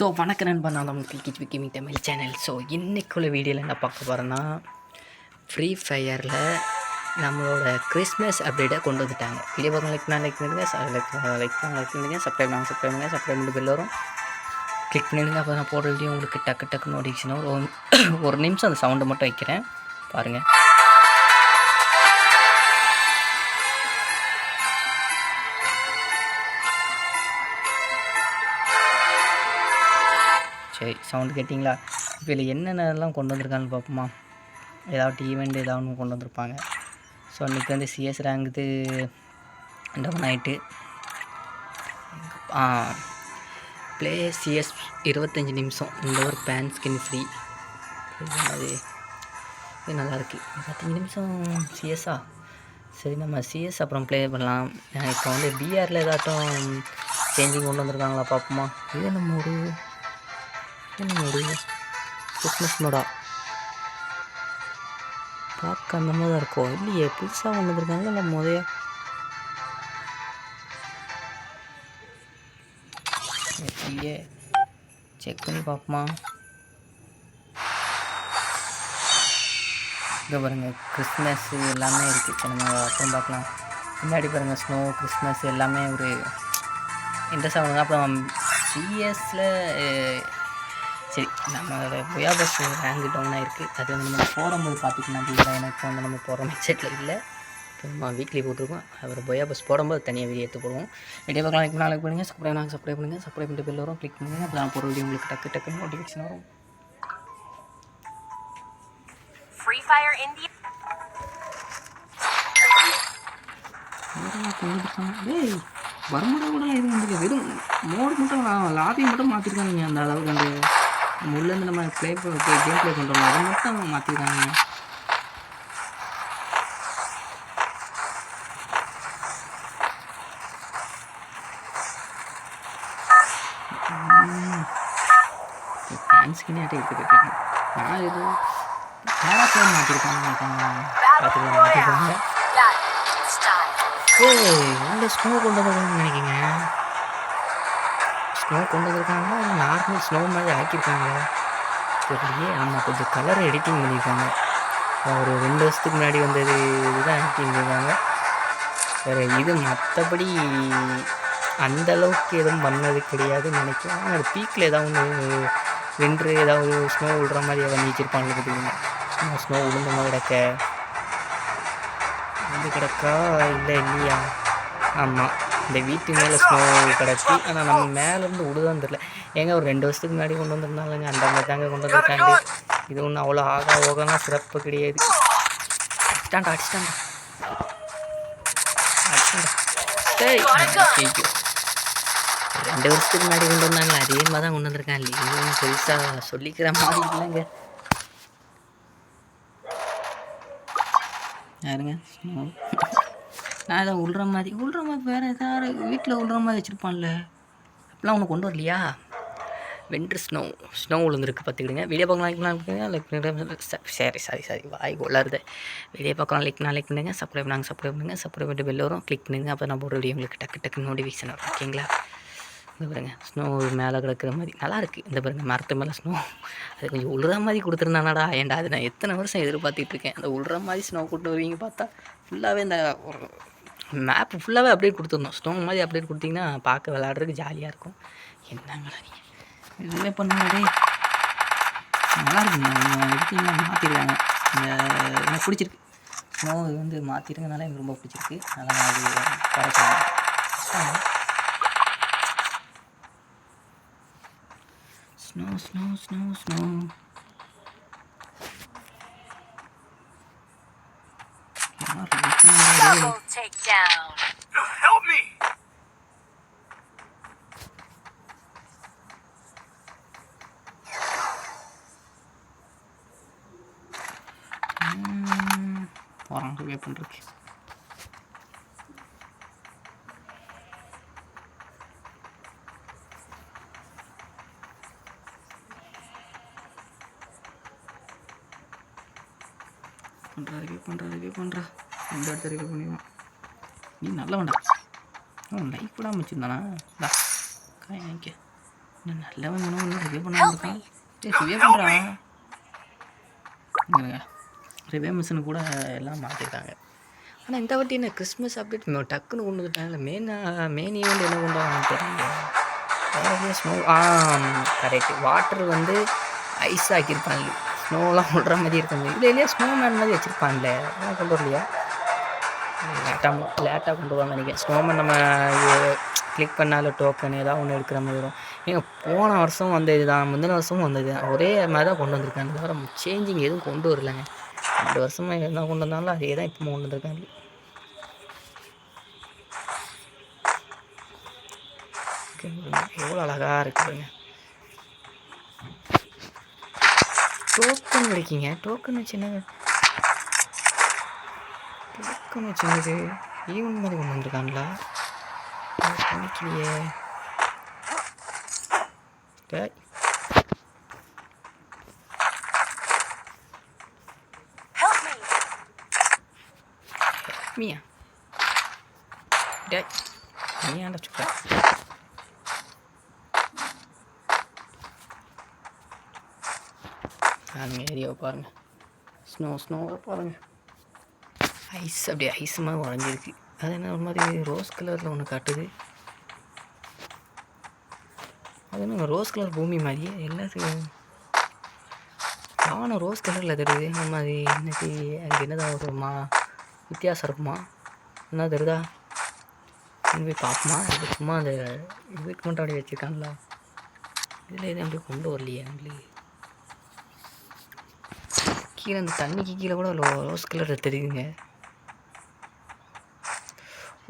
So வணக்கம் நண்பா நான் நம்ம கிச் விக்கிமி தமிழ் சேனல். ஸோ இன்றைக்குள்ள வீடியோவில் என்ன பார்க்க போகிறேன்னா ஃப்ரீ ஃபயரில் நம்மளோட கிறிஸ்மஸ் அப்டேட்டை கொண்டு வந்துட்டாங்க. வீடியோ பக்கம் லைக் நான் லைக் பண்ணுங்க லைக் லைக் பண்ண லைக் பண்ணுங்க சப்ஸ்கிரைப் பண்ணாங்க சப்ஸ்கிரைப் பண்ணுங்க சப்ஸ்கிரைப் பண்ணி பில் வரும். கிளிக் பண்ணிடுங்க அப்போ நான் போடுற வீடியோ உங்களுக்கு டக்கு டக்கு நோட்டிஃபிகேஷன் ஒரு- ஒரு நிமிஷம் அந்த சவுண்டை மட்டும் வைக்கிறேன். பாருங்கள் சவுண்டு கேட்டிங்களா? இப்போ இதில் என்னென்னலாம் கொண்டு வந்திருக்காங்கன்னு பார்ப்போமா. ஏதாவது ஈவெண்ட் ஏதாவது ஒன்று கொண்டு வந்திருப்பாங்க. ஸோ இன்றைக்கி வந்து சிஎஸ் ரேங்கு டவுன் ஆகிட்டு ப்ளே சிஎஸ் இருபத்தஞ்சி நிமிஷம். இந்த ஒரு பேன் ஸ்கின் ஃப்ரீ அது இது நல்லாயிருக்கு இருபத்தஞ்சி நிமிஷம் சிஎஸ்ஸா சரி நம்ம சிஎஸ் அப்புறம் ப்ளே பண்ணலாம். இப்போ வந்து பிஆரில் ஏதாட்டும் சேஞ்சிங் கொண்டு வந்திருக்காங்களா பார்ப்போமா. இது நம்ம ஒரு என்ன கிறிஸ்மஸ் மோடா பார்க்க அந்த மாதிரி தான் இருக்கும் இல்லையே புதுசாக கொண்டு வந்திருக்காங்களா இல்லை முதைய. செக் பண்ணி பார்ப்போமா? இங்கே பாருங்கள் கிறிஸ்மஸ் எல்லாமே இருக்குது இப்போ நம்ம அப்புறம் பார்க்கலாம். முன்னாடி பாருங்கள் ஸ்னோ கிறிஸ்மஸ் எல்லாமே ஒரு இன்ட்ரெஸ்டாக பண்ணுங்க அப்புறம் சிஎஸில் சரி நம்மளோட புயா பஸ் ரேங்க் டவுன் ஆகிருக்கு அது வந்து நம்ம போடும்போது பார்த்துக்கலாம் அப்படின்னா எனக்கு வந்து நம்ம போகிற மெட்செட்டில் இல்லை. இப்போ நம்ம வீக்லி போட்டிருக்கோம். அவர் பொயா பஸ் போடும்போது தனியாக வீடியோ எடுத்து போடுவோம். வீடியோ பார்க்கலாம் லைக் லைக் பண்ணுங்கள் சப்ஸ்கிரைப் நாங்கள் சப்ஸ்கிரைப் பண்ணுங்கள் சப்ஸ்கிரைப் பண்ணிட்டு பில் வரும். கிளிக் பண்ணுங்கள் அப்போ நான் போகிற வீடியோ உங்களுக்கு டக்கு டக்குன்னு நோட்டிஃபிகேஷன் வரும். Free Fire India. டேய் வரமுறை கூட எதுவும் வெறும் மோடு மட்டும் லாபி மட்டும் மாற்றிருக்காங்க அந்த அளவுக்கு அந்த நம்ம உள்ளேருந்து நம்ம ப்ளே கேம் ப்ளே பண்ணுறோம் அதை மட்டும் மாற்றிருக்காங்க ஃபேன்ஸ்கினே இருக்குது நான் இது? பேராஃபிளேம் மாற்றிருக்காங்க பார்த்துக்கலாம் மாற்றிருக்காங்க. ஏய் உள்ள ஸ்னோ கொண்டு வந்திருக்காங்கன்னு நினைக்கிங்க ஸ்னோ கொண்டு வந்திருக்காங்களா இல்லை நார்மல் ஸ்னோ மாதிரி ஆக்கியிருக்காங்களா தெரியலையே. ஆமாம் கொஞ்சம் கலர் எடிட்டிங் பண்ணியிருக்காங்க. ஒரு ரெண்டு வருஷத்துக்கு முன்னாடி வந்தது இதுதான் எடிட்டிங் பண்ணியிருக்காங்க. வேறு இது மற்றபடி அந்த அளவுக்கு எதுவும் பண்ணது கிடையாதுன்னு நினைக்கிறேன். ஆனால் பீக்கில் ஏதாவது ஒன்று வின்ட்ரு ஏதாவது ஸ்னோ விடுற மாதிரி பண்ணி வச்சிருப்பாங்க பார்த்தீங்கன்னா ஸ்னோ விழுந்த மாதிரி கிடக்க. வந்து கிடக்கா? இல்லை இல்லையா? ஆமாம் இந்த வீட்டு மேலே ஸ்னோ கிடச்சி ஆனால் நம்ம மேலேருந்து விடுதான் தெரில ஏங்க ஒரு ரெண்டு வருஷத்துக்கு முன்னாடி கொண்டு வந்திருந்தாங்க அந்த மாதிரி தாங்க கொண்டு வந்திருக்காங்க இது ஒன்றும் அவ்வளோ ஆகா ஓகனா சிறப்பு கிடையாது. அடிச்சிட்டாண்டா அடிச்சிட்டாண்டா அடிச்சிட்டாண்டா டேய் ரெண்டு வருஷத்துக்கு முன்னாடி கொண்டு வந்தாங்களே. அதே மாதிரி தான் கொண்டு வந்திருக்காங்க. இல்லையே பெருசாக சொல்லிக்கிற மாதிரி இல்லைங்க. யாருங்க? நான் அதை உள்ற மாதிரி உள்ற மாதிரி வேறு ஏதாவது வீட்டில் உள்ற மாதிரி வச்சுருப்பான்ல. அப்படிலாம் ஒன்று கொண்டு வரலையா? வெண்டர் ஸ்னோ ஸ்னோ விழுந்துருக்கு பார்த்துக்கிடுங்க. வீடியோ பார்க்கலாம் லைக் லைக் சரி சாரி சாரி. வாய் கொள்ளாருது வீடியோ பார்க்கலாம் லைக் நான் லைக் பண்ணுங்கள் சப்ஸ்கிரைப் நாங்கள் சப்ஸ்கிரைப் பண்ணுங்க. சப்ஸ்கிரைப் பண்ணிட்டு பெல் வரும். கிளிக் பண்ணுங்கள் அப்போ நான் போடுற வீடியோ உங்களுக்கு டக்கு டக்கு நோட்டிஃபிகேஷன் வரும். ஓகேங்களா? இந்த பாருங்க ஸ்னோ மேலே கிடக்குற மாதிரி. நல்லாயிருக்கு இந்த பாருங்க மரத்து மேலே ஸ்னோ அது கொஞ்சம் உள்ற மாதிரி கொடுத்துருந்தானாடா. ஏன்டா அது நான் எத்தனை வருஷம் எதிர்பார்த்துட்டு இருக்கேன். அந்த உள்ற மாதிரி ஸ்னோ கொண்டு வருவீங்க பார்த்தா ஃபுல்லாகவே இந்த ஒரு மேப் ஃபுல்லாகவே அப்டேட் கொடுத்துருந்தோம் ஸ்டோன் மாதிரி அப்டேட் கொடுத்தீங்கன்னா பார்க்க விளாட்றதுக்கு ஜாலியாக இருக்கும். என்னங்களா நீங்கள் இதுவே பண்ணுங்க நல்லா இருக்குங்க. கொஞ்சம் எடுத்தீங்கன்னா இந்த எனக்கு பிடிச்சிருக்கு. ஸ்னோ இது வந்து மாற்றிருங்கனால எனக்கு ரொம்ப பிடிச்சிருக்கு. அதனால் அது குறைக்கலாம் snow snow snow snow Double takedown. Help me! போகிறான் ரிவே பண்ணுறதுக்கு பண்ணுறா ரிவே பண்ணுறா ரிவே பண்ணுறா இந்த இடத்த ரிவே பண்ணிடுவான் நீ நல்லவன்டா அவன் லைஃப் விடாமல் வச்சுருந்தானா காய் வாங்கிக்க. இன்னும் நல்லவன் ஒன்றும் ரிவ்யூ பண்ணாமல் இருக்கான் சரி ரிவ்யூ பண்ணுறா ரிவ்யூ மிஷின் கூட எல்லாம் மாற்றிருக்காங்க ஆனால் இந்த வாட்டி என்ன கிறிஸ்மஸ் அப்டேட் டக்குன்னு கொண்டு வந்துட்டாங்க மெயின் மெயின் ஈவெண்ட் என்ன கொண்டு வராங்கன்னு தெரியல ஸ்னோ ஆ கரெக்ட் வாட்டர் வந்து ஐஸ் ஆக்கியிருப்பாங்க ஸ்னோலாம் விடுற மாதிரி இருக்காங்க இல்லை இல்லையா? ஸ்னோ மேன் மாதிரி வச்சுருப்பான்ல. கொண்டு வரலையா? லேட்டாக லேட்டாக கொண்டு வருவாங்க நினைக்கிறேன். ஸ்னோமேன் நம்ம கிளிக் பண்ணால டோக்கன் ஏதாவது ஒன்று எடுக்கிற மாதிரி வரும். ஏங்க போன வருஷம் வந்த இதுதான் முந்தின வருஷமும் வந்தது ஒரே மாதிரி தான் கொண்டு வந்திருக்காங்க. தவிர சேஞ்சிங் எதுவும் கொண்டு வரலங்க. ரெண்டு வருஷமாக என்ன கொண்டு வந்தாலும் அதே தான் இப்போ கொண்டு வந்திருக்காங்க. எவ்வளோ அழகாக இருக்குதுங்க டோக்கன் கிடைக்கிங்க டோக்கன் வச்சு என்ன டோக்கன் வச்சு என்னது ஈவன் மாதிரி கொண்டு வந்திருக்காங்களா பண்ணிக்கலையே டேய் Help me. மியா டேய் நீ ஏன்டா சுக்கா பாருங்க ஏரியாவை பாருங்க ஸ்னோ ஸ்னோவை பாருங்க ஐஸ் அப்படியே ஐஸ் மாதிரி உறைஞ்சிருக்கு. அது என்ன ஒரு மாதிரி ரோஸ் கலரில் ஒன்று காட்டுது. அது என்ன ரோஸ் கலர் பூமி மாதிரியே? எல்லாத்துக்கும். வானம் ரோஸ் கலரில் தெரியுது. அந்த மாதிரி இன்னைக்கு அங்கே என்னதான் ஒரு மா வித்தியாசம் இருக்குமா? என்ன தெரியுதா? போய் பார்ப்போமா? இது சும்மா அந்த இதுக்கு மட்டும் அப்படி வச்சுருக்காங்களா இதில் எதுவும் அப்படியே கொண்டு வரலையே எங்களுக்கு கீழே அந்த தண்ணிக்கு கீழே கூட ரோஸ் கலரில் தெரியுதுங்க.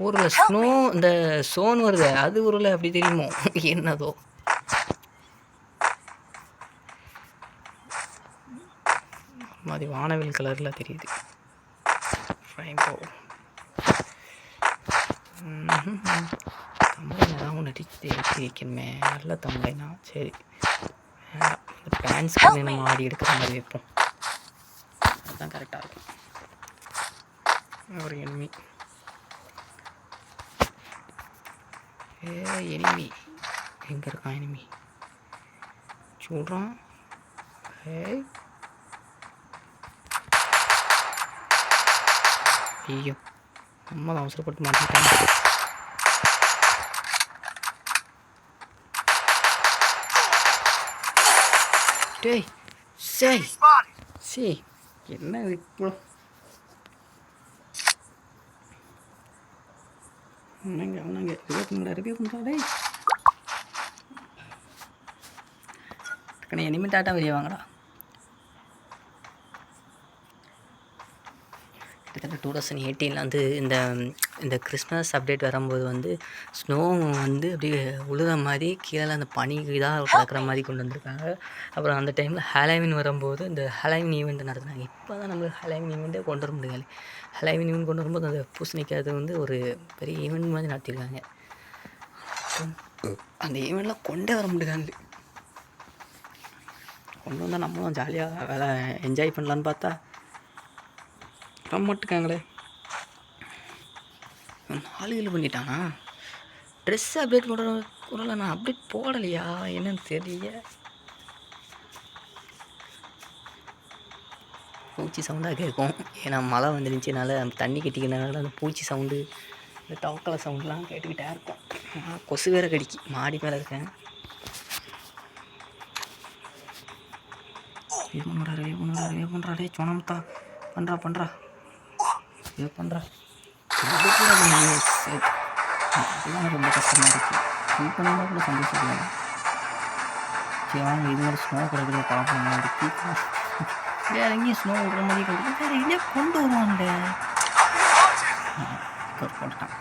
ஊரில் ஸ்னோ இந்த சோன் வருது அது ஊரில் அப்படி தெரியுமோ? என்னதோ. மாதிரி வானவில் கலரில் தெரியுது. ரெயின்போ தமிழ் ஏதாவது ஒன்று அடிச்சு எடுத்து வைக்கணுமே. நல்ல தமிழைனா சரி. வேண்டாம் இந்த பேண்ட்ஸ் பண்ணி நம்ம ஆடி எடுக்கிற மாதிரி வைப்போம். அதுதான் கரெக்டாக இருக்கும். ஒரு எனிமி ஏ எனிமி. எங்கே இருக்கான் எனிமி? சொல்கிறான் ஏய். ஐயோ அம்மா தான் அவசரப்பட்டு மாட்டிக்கிட்டாங்க. டேய் சரி சரி என்ன இப்போ என்னங்க அவனாங்க ரிவ்யூ பண்ணுறா ரிவ்யூ பண்ணுறா டேய் டக்குனு இனிமேல் டாட்டா வெளியே வாங்கடா. கிட்டத்தட்ட டூ தௌசண்ட் எயிட்டீனில் வந்து இந்த இந்த கிறிஸ்மஸ் அப்டேட் வரும்போது வந்து ஸ்னோ வந்து அப்படியே உழுத மாதிரி கீழே அந்த பனி இதாக கலக்கிற மாதிரி கொண்டு வந்திருக்காங்க. அப்புறம் அந்த டைமில் ஹாலோவின் வரும்போது இந்த ஹலைவின் ஈவெண்ட் நடத்துனாங்க இப்போ தான் நம்மளுக்கு ஹலைவின் ஈவெண்ட்டே கொண்டு வர முடியாது ஹலைவின் ஈவெண்ட் கொண்டு வரும்போது அந்த பூசணிக்காது வந்து ஒரு பெரிய ஈவெண்ட் மாதிரி நடத்திருக்காங்க. அந்த ஈவெண்ட்லாம் கொண்டே வர முடியாது கொண்டு வந்தால் நம்மளும் ஜாலியாக வேலை என்ஜாய் பண்ணலான்னு பார்த்தா வர மட்டுக்காங்களே. நாலு பண்ணிட்டானா? ட்ரெஸ் அப்டேட் பண்ணுற குரலை நான் அப்டேட் போடலையா? என்னன்னு தெரியல. பூச்சி சவுண்டாக கேட்கும் ஏன்னா மழை வந்துருந்துச்சுனால அந்த தண்ணி கட்டிக்கிறதுனால அந்த பூச்சி சவுண்டு இந்த தவக்கலை சவுண்ட்லாம் கேட்டுக்கிட்டே இருக்கும் கொசு வேற கடிக்கி. மாடி மேலே இருக்கேன். இது பண்ணுறாரு இது பண்ணுறாரு இது பண்ணுறாரு சொன்னமுத்தா பண்ணுறா பண்ணுறா ஏ பண்ணுறா இது கூட நீ சரி. அதுதான் ரொம்ப கஷ்டமாக இருக்குது இது பண்ணால் கூட சந்தோஷம் சரி வாங்க இது மாதிரி ஸ்னோ கிடக்குது பார்ப்போம் அது தீக்கும் வேற எங்கேயும் ஸ்னோ விடுற மாதிரி கிடக்குது வேறு எங்கேயா கொண்டு வருவான்ல ஒரு போட்டான்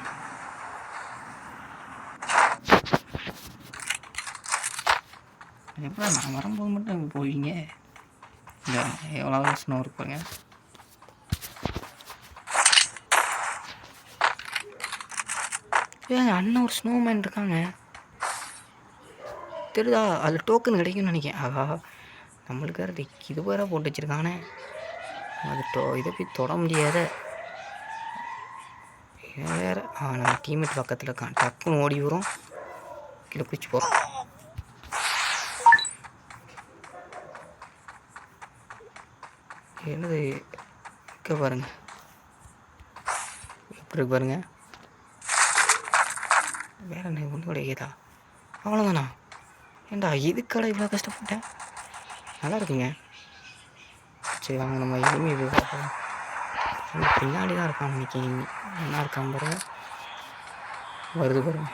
எப்போ நான் வரும்போது மட்டும் போவீங்க இந்த எவ்வளோ ஸ்னோ இருப்பாங்க ஏ அண்ணன் ஒரு ஸ்னோமேன் இருக்காங்க? தெரியுதா? அதில் டோக்கன் கிடைக்கும்னு நினைக்கேன் ஆகா நம்மளுக்கு அது இது வேற போட்டு வச்சுருக்கானே. அது டோ இதை போய் தொட முடியாத. வேறு. ஆ நம்ம டீம்மேட் பக்கத்தில் இருக்கான். டக்குன்னு ஓடி வரும். கீழே குச்சி போகிறோம் என்னது? இருக்க பாருங்கள் எப்படி இருக்கு பாருங்கள் வேற என்ன ஒன்று கூட அவ்வளோதானா ஏண்டா இதுக்கடை இவ்வளோ கஷ்டப்பட்டேன் நல்லா இருக்குங்க. சரி வாங்க நம்ம இனிமே இது பார்ப்போம் பின்னாடி தான் இருக்கான் இன்னைக்கு என்ன இருக்கான் பாருங்க வருது பாருங்க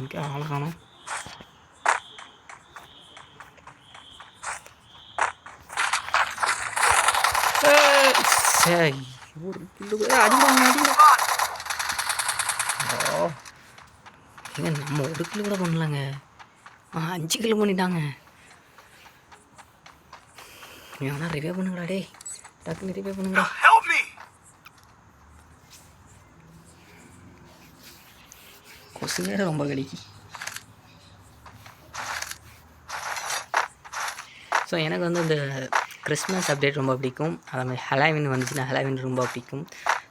எங்கே ஆள் காணும். சரி ஒரு கிலோ அடிவாங்க அடிவாங்க ஓ ஏங்க நம்ம ஒரு கிலோ கூட பண்ணலங்க ஆ அஞ்சு கிலோ பண்ணிட்டாங்க நீ வேணா ரிவ்யூ பண்ணுங்கடா டேய். டக்குன்னு ரிவ்யூ பண்ணுங்கடா. Help me! கொசு வேற ரொம்ப கடிக்கு ஸோ எனக்கு வந்து இந்த கிறிஸ்மஸ் அப்டேட் ரொம்ப பிடிக்கும். அதே மாதிரி ஹலாவின் வந்துச்சுன்னா ஹலாவின் ரொம்ப பிடிக்கும்.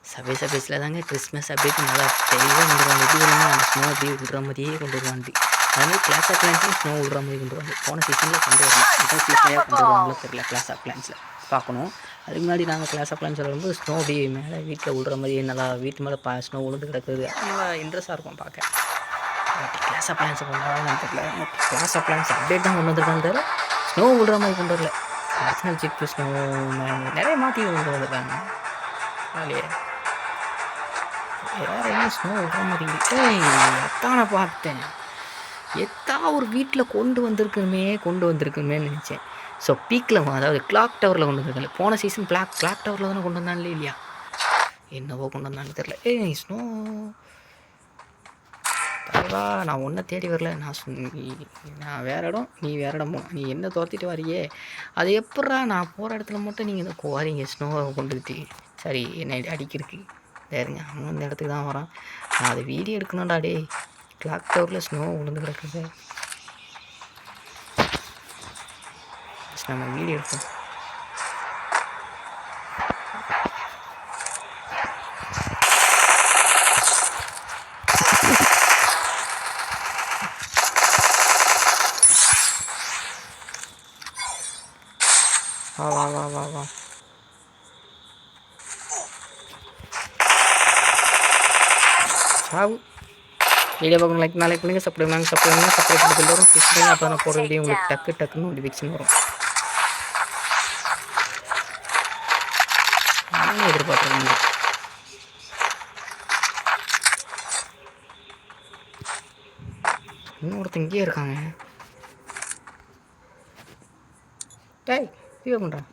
சபை சபேஸில் தாங்க கிறிஸ்மஸ் அப்டேட் நல்லா தெளிவாக வந்துடுவாங்க எப்படி வேணுமோ அந்த ஸ்னோ அப்படியே விடுற மாதிரியே கொண்டு வருவாங்க. அதே மாதிரி கிளாஸ் ஆஃப் கிளான்ஸும் ஸ்னோ விடுற மாதிரி கொண்டு வருவாங்க. போன சீசனில் கொண்டு வரலாம் இதான் சீசனாக கொண்டு வருவாங்களோ தெரியல. கிளாஸ் ஆஃப் கிளான்ஸில் பார்க்கணும். அதுக்கு முன்னாடி நாங்கள் கிளாஸ் ஆஃப் கிளான்ஸ் வரும்போது ஸ்னோ அப்படியே மேலே வீட்டில் விடுற மாதிரியே நல்லா வீட்டு மேலே பா ஸ்னோ விழுந்து கிடக்குது. நல்லா இன்ட்ரெஸ்ட்டாக இருக்கும் பார்க்க. கிளாஸ் ஆஃப் பிளான்ஸ் கொண்டு தெரியல. கிளாஸ் ஆஃப் பிளான்ஸ் அப்டேட் தான் கொண்டு வந்திருக்காங்க. தெரியல ஸ்னோ விடுற மாதிரி கொண்டு வரல. நேஷ்னல் சிப் ஸ்னோ நிறைய மாற்றி கொண்டு வந்திருக்காங்க அதே வேற என்ன ஸ்னோ விடுற மாதிரி ஏய் எத்தான பார்த்தேன் எத்தா ஒரு வீட்டில் கொண்டு வந்திருக்கணுமே கொண்டு வந்திருக்கணுமே நினச்சேன் ஸோ பீக்கில் அதாவது கிளாக் டவரில் கொண்டு வந்திருக்கல போன சீசன் பிளாக் கிளாக் டவரில் தானே கொண்டு வந்தாங்களே இல்லையா? என்னவோ கொண்டு வந்தான்னு தெரில ஏய் ஸ்னோ தலைவா நான் ஒன்றை தேடி வரல. நான் சொன்ன- நான் வேற இடம் நீ வேற இடம் போன நீ என்ன துரத்திட்டு வரியே? அது எப்பட்றா நான் போகிற இடத்துல மட்டும் நீங்கள் இந்த குவாரிங்க ஸ்னோவை கொண்டுக்கிட்டு சரி என்னை அடிக்கிறதுக்கு. சரிங்க அவன் இந்த இடத்துக்கு தான் வரான். நான் அதை வீடியோ எடுக்கணும்டா டேய். கிளாக் டவரில் ஸ்னோ விழுந்து கிடக்குது நம்ம வீடியோ எடுக்கணும் வீடியோ பார்க்கணும் லைக் நாளைக்கு பண்ணுங்கள் சப்ஸ்கிரைப் பண்ணுங்க சப்ஸ்கிரைப் பண்ணுங்க சப்ஸ்கிரைப் பண்ணி பில் வரும். கிளிக் பண்ணுங்க அப்போ நான் போகிற வீடியோ உங்களுக்கு டக்கு டக்குன்னு நோட்டிஃபிகேஷன் வரும். நானும் எதிர்பார்க்குறேன். இன்னொருத்த இங்கேயே இருக்காங்க. டேய் வீடியோ பண்ணுறான்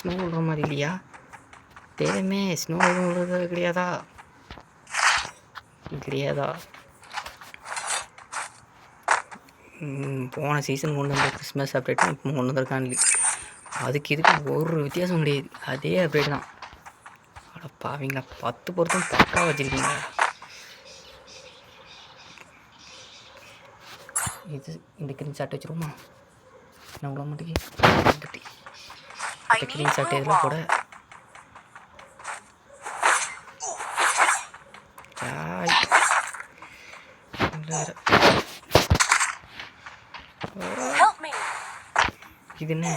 ஸ்னோ விடுற மாதிரி இல்லையா? தேமே ஸ்னோ எதுவும் விழுறது கிடையாதா ம், போன சீசன் கொண்டு வந்த கிறிஸ்மஸ் அப்டேட் இப்போ கொண்டு வந்திருக்கான் அதுக்கு இதுக்கு ஒரு வித்தியாசம் கிடையாது. அதே அப்டேட் தான். அட பாவீங்களா பத்து பொருத்தம் பக்கா வச்சுருக்கீங்க. இது இந்த கிரீன் ஷாட் வச்சுருவோமா? நான் விட மாட்டேங்க இந்த கிரீன் ஷாட் blue இதில் கூட இது என்ன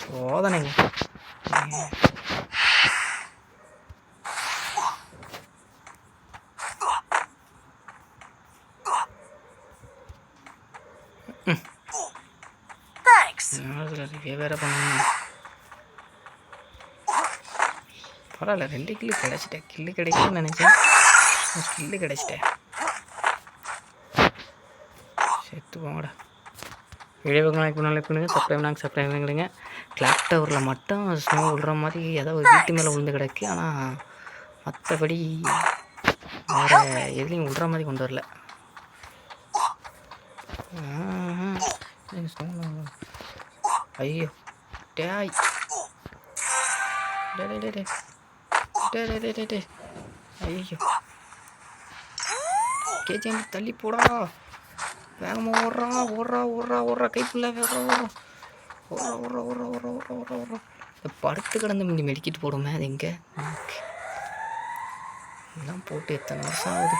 சோதனைங்க வேற பண்ணணும் பரவாயில்ல ரெண்டு கில்லு கிடச்சிட்டேன் கில்லு கிடைக்கும்னு நினச்சேன். கில்லு கிடச்சிட்டேன் செத்து போங்கடா வீடியோ பக்கம் லைக் பண்ண லைக் பண்ணுங்கள் சப்ஸ்கிரைப் நாங்கள் சப்ஸ்கிரைப் பண்ணிடுங்க கிளாக் டவரில் மட்டும் ஸ்னோ விழுற மாதிரி ஏதோ ஒரு வீட்டு மேலே விழுந்து கிடக்கு. ஆனால் மற்றபடி வேறு எதுலேயும் விழுற மாதிரி கொண்டு வரல. ஐயோ டேய். டே டே டே டே டே டே டே ஐயோ கேஜிஎம் தள்ளி போடா. வேகமாக ஓடுறா ஓடுறா ஓடுறா ஓடுறா. கைப்புள்ள வேற ஓடுறா ஓடுறா ஓடுறா ஓடுறா ஓடுறா ஓடுறா ஓடுறா. ஓடுறா இந்த படுத்து கிடந்து முந்தி மெடிக்கிட்டு போடுமே அது எங்கே? இதெல்லாம் போட்டு எத்தனை வருஷம் ஆகுது?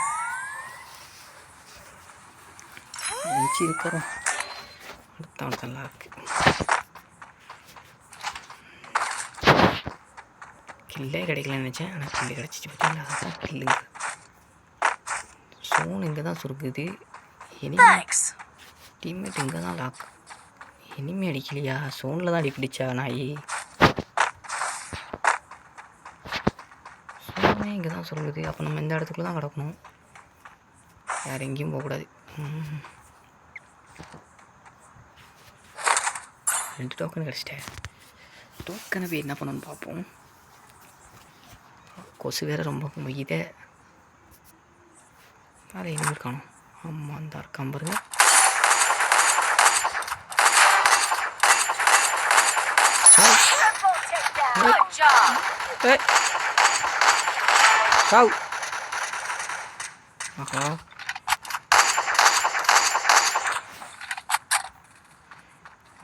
வச்சு இருக்கிறோம் அடுத்த அடுத்த லாக்கு கில்லே கிடைக்கலன்னு நினச்சேன். ஆனால் கில்லு கிடச்சிச்சு பார்த்தீங்களா அதான் கில்லுங்க சோன் இங்கே தான் சுருக்குது. Thanks. டீம்மேட் இங்கே தான் லாக் இனிமே அடிக்கலையா? சோனில் தான் அடிப்பிடிச்சா நாய். சோனே இங்கே தான் சொல்லுது அப்போ நம்ம இந்த இடத்துக்குள்ள தான் கிடக்கணும். வேறு எங்கேயும் போகக்கூடாது. ரெண்டு டோக்கன் கிடச்சிட்டேன் டோக்கனை போய் என்ன பண்ணணும்னு பார்ப்போம் கொசு வேறு ரொம்ப மொய்யுதே வேறு எங்கே காணும்? ஆமாம் அந்த இருக்கான் பாருங்க. Good ஆஹா.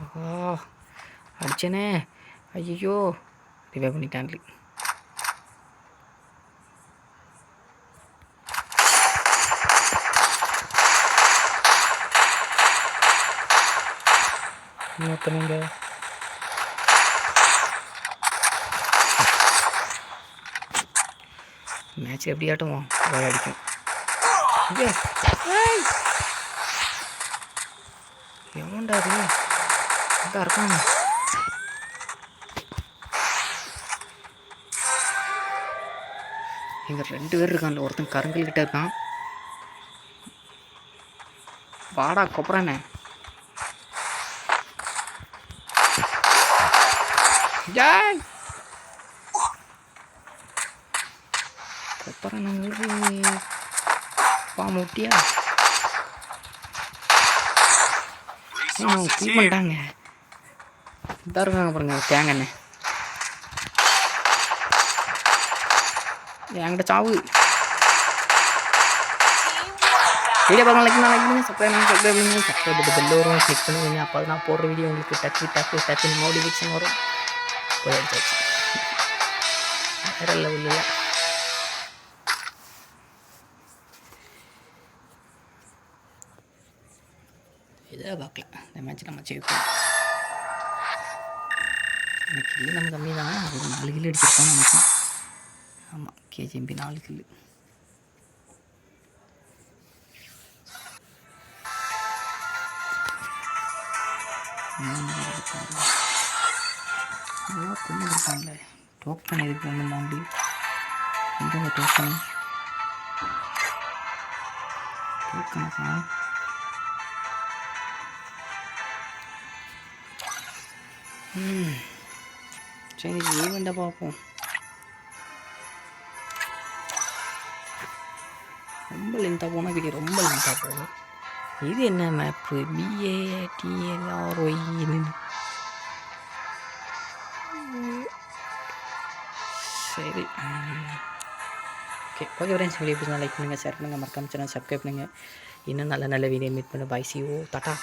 ஆஹா. அடிச்சனே. ஐயோ ரிவே பண்ணிட்டான்லி இன்னொருத்தனுங்க மேட்ச் எப்படி ஆட்டும் கோல் அடிக்கும். இங்கே. ஏய். எவன்டா அது? இங்கே ரெண்டு பேர் இருக்கான்ல. ஒருத்தன் கருங்கல்கிட்ட இருக்கான். வாடா கொப்பரானே ஜாய் கொப்பரானங்கிறது பாம்பு ஒட்டியா கில் பண்ணிட்டாங்க இதாக இருக்காங்க பாருங்க தேங்கண்ணே என்கிட்ட சாவு வீடியோ பார்க்கலாம் லைக் லைக் பண்ணுங்க சப்ஸ்கிரைப் பண்ணுங்க சப்ஸ்கிரைப் பண்ணுங்க சப்ஸ்கிரைப் பண்ணி பெல் வரும் கிளிக் பண்ணுவீங்க அப்போ நான் போடுற வீடியோ உங்களுக்கு டக்கு டக்கு டக்கு நோட்டிஃபிகேஷன் வரும் போய் எடுத்தாச்சு வேற லெவலில் இதை பார்க்கலாம் இந்த மேட்ச் நம்ம ஜெயிப்போம் கில்லு நம்ம கம்மி தான் ஒரு நாலு கில்லு அடிச்சிருக்கோம் நமக்கு ஆமாம் கேஜிஎம்பி நாலு கில்லு கொண்டு இருக்காங்களே டோக்கன் எதுக்கு ஒன்று மாம்பி எங்கே அந்த டோக்கன் டோக்கனுக்கா ம். சரி ஈவெண்ட்டை பார்ப்போம் ரொம்ப லென்த்தாக போனால் வீடியோ ரொம்ப லென்த்தாக போகும் இது என்ன மேப்பு பிஏடிஎல்ஆர்ஒய்னு சரி ஓகே ஓகே ஃப்ரெண்ட்ஸ் வீடியோ பிடிச்சா லைக் பண்ணுங்கள் ஷேர் பண்ணுங்கள் மறக்காம சேனல் சப்ஸ்கிரைப் பண்ணுங்கள் இன்னும் நல்ல நல்ல வீடியோ மீட் பண்ண. பாய் சி ஓ டாட்டா